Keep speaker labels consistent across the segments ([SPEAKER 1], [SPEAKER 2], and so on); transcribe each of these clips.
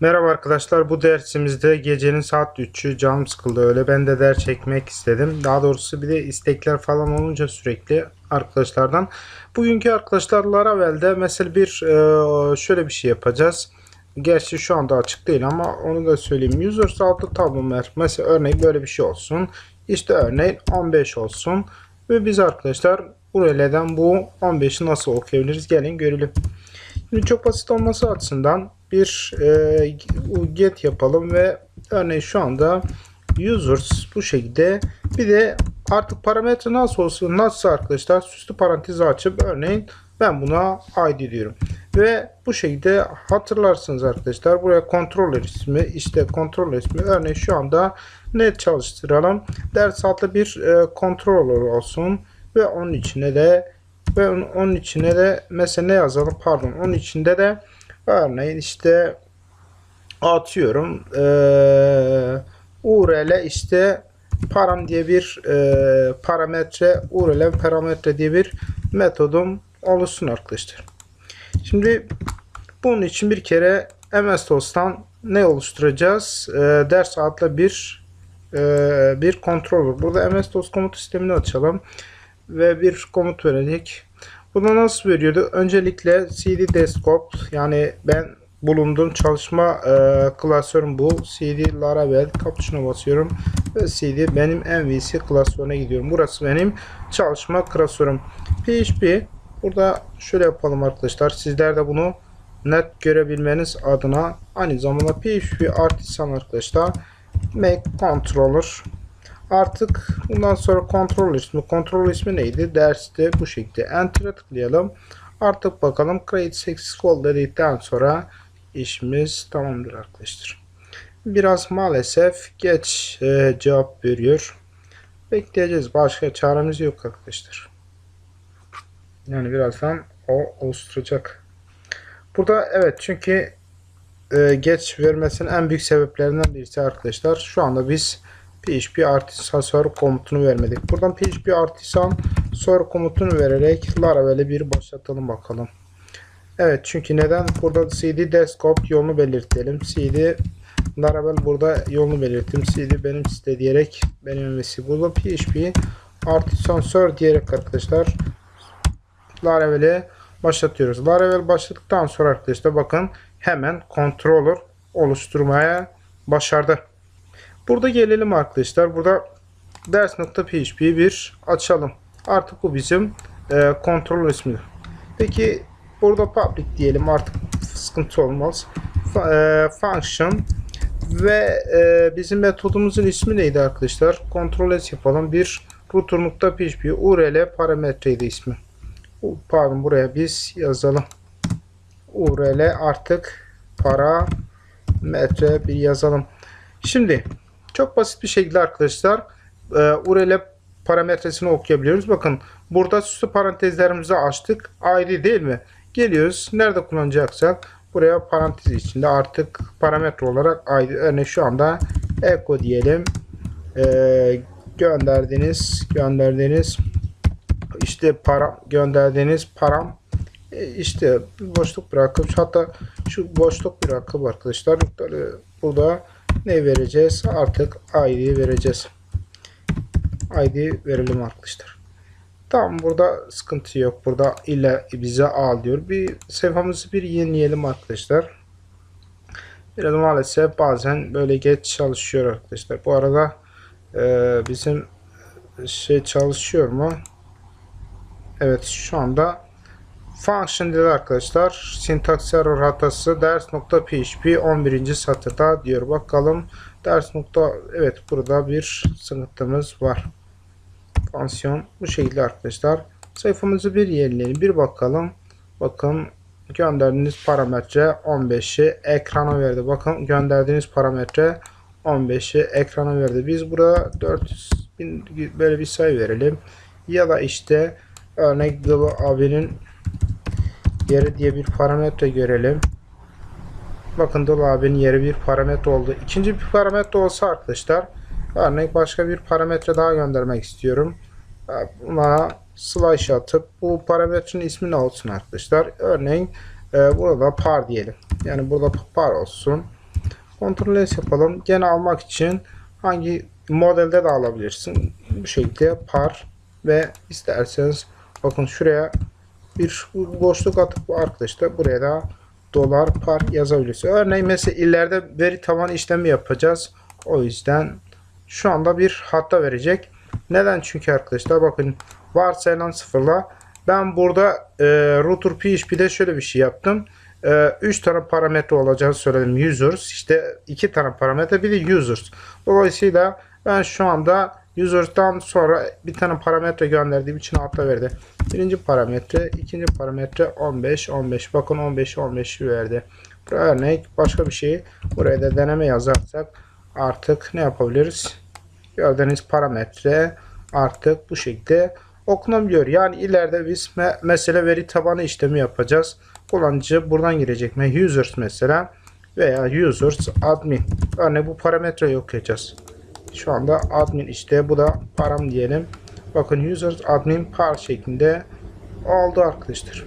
[SPEAKER 1] Merhaba arkadaşlar bu dersimizde gecenin saat 3'ü canım sıkıldı öyle ben de ders çekmek istedim. Daha doğrusu bir de istekler falan olunca sürekli arkadaşlardan. Bugünkü arkadaşlar Laravel'de mesela bir e, şöyle bir şey yapacağız. Gerçi şu anda açık değil ama onu da söyleyeyim. Users adlı tablom var. Mesela örneğin böyle bir şey olsun. İşte örneğin 15 olsun. Ve biz arkadaşlar URL'den bu 15'i nasıl okuyabiliriz gelin görelim. Şimdi çok basit olması açısından bir e, get yapalım ve örneğin şu anda users bu şekilde. Bir de artık parametre nasıl olsun nasıl arkadaşlar süslü parantezi açıp örneğin ben buna id diyorum. Ve bu şekilde hatırlarsınız arkadaşlar buraya controller ismi işte controller ismi örneğin şu anda ne çalıştıralım? Ders adlı bir e, controller olsun ve onun içine de ve onun- içine de mesela ne yazalım? Pardon onun içinde de örneğin işte atıyorum eee URL işte param diye bir eee, parametre URL parametre diye bir metodum oluşsun arkadaşlar. Şimdi bunun için bir kere MS-DOS'tan ne oluşturacağız? Eee, ders adlı bir eee, bir controller. Burada MS-DOS komut sistemini açalım ve bir komut verecek. Bunu nasıl veriyordu? Öncelikle CD desktop yani ben bulunduğum çalışma e, klasörüm bu. CD Laravel kapışına basıyorum ve CD benim MVC klasörüne gidiyorum. Burası benim çalışma klasörüm. PHP burada şöyle yapalım arkadaşlar. Sizler de bunu net görebilmeniz adına aynı zamanda PHP artisan arkadaşlar make controller Artık bundan sonra kontrol ismi. Kontrol ismi neydi? Derste bu şekilde. Enter'a tıklayalım. Artık bakalım create successful dedikten sonra işimiz tamamdır arkadaşlar. Biraz maalesef geç e, cevap veriyor. Bekleyeceğiz. Başka çaremiz yok arkadaşlar. Yani birazdan o oluşturacak. Burada evet çünkü e, geç vermesinin en büyük sebeplerinden birisi arkadaşlar. Şu anda biz PHP artisan server komutunu vermedik. Buradan PHP artisan server komutunu vererek Laravel'e bir başlatalım bakalım. Evet çünkü neden? Burada cd desktop yolunu belirtelim. cd Laravel burada yolunu belirttim. cd benim site diyerek benim MVC. Burada PHP artisan server diyerek arkadaşlar Laravel'e başlatıyoruz. Laravel başladıktan sonra arkadaşlar bakın hemen controller oluşturmaya başardı. Burada gelelim arkadaşlar. Burada ders.php'yi bir açalım. Artık bu bizim e, kontrol ismi. Peki burada public diyelim artık sıkıntı olmaz. Fa- e, function ve e, bizim metodumuzun ismi neydi arkadaşlar? Ctrl S yapalım. Bir router.php url parametreydi ismi. Pardon buraya biz yazalım. url artık parametre bir yazalım. Şimdi çok basit bir şekilde arkadaşlar e, URL parametresini okuyabiliyoruz. Bakın burada süslü parantezlerimizi açtık. ID değil mi? Geliyoruz. Nerede kullanacaksak buraya parantez içinde artık parametre olarak ID. Örneğin şu anda echo diyelim. E, gönderdiğiniz gönderdiğiniz işte para gönderdiğiniz param e, işte boşluk bırakıp hatta şu boşluk bırakıp arkadaşlar burada ne vereceğiz? Artık ID vereceğiz. ID verelim arkadaşlar. Tamam burada sıkıntı yok. Burada illa bize al diyor. Bir sayfamızı bir yenileyelim arkadaşlar. Biraz maalesef bazen böyle geç çalışıyor arkadaşlar. Bu arada e, bizim şey çalışıyor mu? Evet şu anda function dedi arkadaşlar. Syntax error hatası ders.php 11. satırda diyor. Bakalım ders nokta evet burada bir sıkıntımız var. Fonksiyon bu şekilde arkadaşlar. Sayfamızı bir yenileyelim. Bir bakalım. Bakın gönderdiğiniz parametre 15'i ekrana verdi. Bakın gönderdiğiniz parametre 15'i ekrana verdi. Biz burada 400 bin böyle bir sayı verelim. Ya da işte örnek Dılı abinin yeri diye bir parametre görelim. Bakın Dılı abinin yeri bir parametre oldu. İkinci bir parametre olsa arkadaşlar örnek başka bir parametre daha göndermek istiyorum. Buna slash atıp bu parametrenin ismi ne olsun arkadaşlar. Örneğin e, burada par diyelim. Yani burada par olsun. Ctrl S yapalım. Gene almak için hangi modelde de alabilirsin. Bu şekilde par ve isterseniz bakın şuraya bir boşluk atıp arkadaşlar buraya da dolar par yazabilirsiniz. Örneğin mesela ileride veri tabanı işlemi yapacağız. O yüzden şu anda bir hatta verecek. Neden? Çünkü arkadaşlar bakın varsayılan sıfırla ben burada e, router PHP'de şöyle bir şey yaptım. 3 tane parametre olacağını söyledim. Users işte 2 tane parametre bir de users. Dolayısıyla ben şu anda users'tan sonra bir tane parametre gönderdiğim için altta verdi. Birinci parametre, ikinci parametre 15, 15. Bakın 15, 15 verdi. Bu örnek başka bir şey. Buraya da deneme yazarsak artık ne yapabiliriz? Gördüğünüz parametre artık bu şekilde okunabiliyor. Yani ileride biz me mesela veri tabanı işlemi yapacağız. Kullanıcı buradan girecek. mi? Users mesela veya users admin. Örneğin bu parametreyi okuyacağız. Şu anda admin işte bu da param diyelim. Bakın users admin par şeklinde oldu arkadaşlar.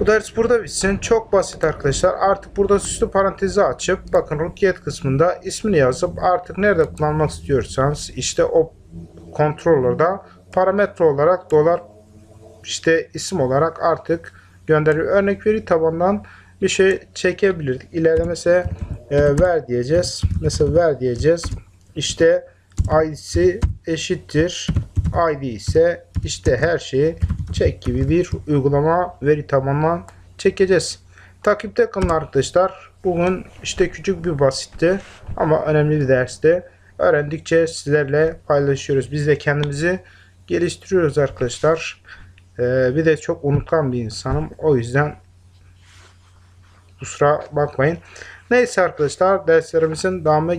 [SPEAKER 1] Bu ders burada bitsin. Çok basit arkadaşlar. Artık burada süslü parantezi açıp bakın root kısmında ismini yazıp artık nerede kullanmak istiyorsanız işte o controller'da parametre olarak dolar işte isim olarak artık gönderiyor. Örnek veri tabandan bir şey çekebilirdik. İleride e, ver diyeceğiz. Mesela ver diyeceğiz. İşte ID'si eşittir. ID ise işte her şeyi çek gibi bir uygulama veri tabanından çekeceğiz. Takipte kalın arkadaşlar. Bugün işte küçük bir basitti ama önemli bir dersti. Öğrendikçe sizlerle paylaşıyoruz. Biz de kendimizi geliştiriyoruz arkadaşlar. Ee, bir de çok unutkan bir insanım. O yüzden kusura bakmayın. Neyse arkadaşlar derslerimizin devamı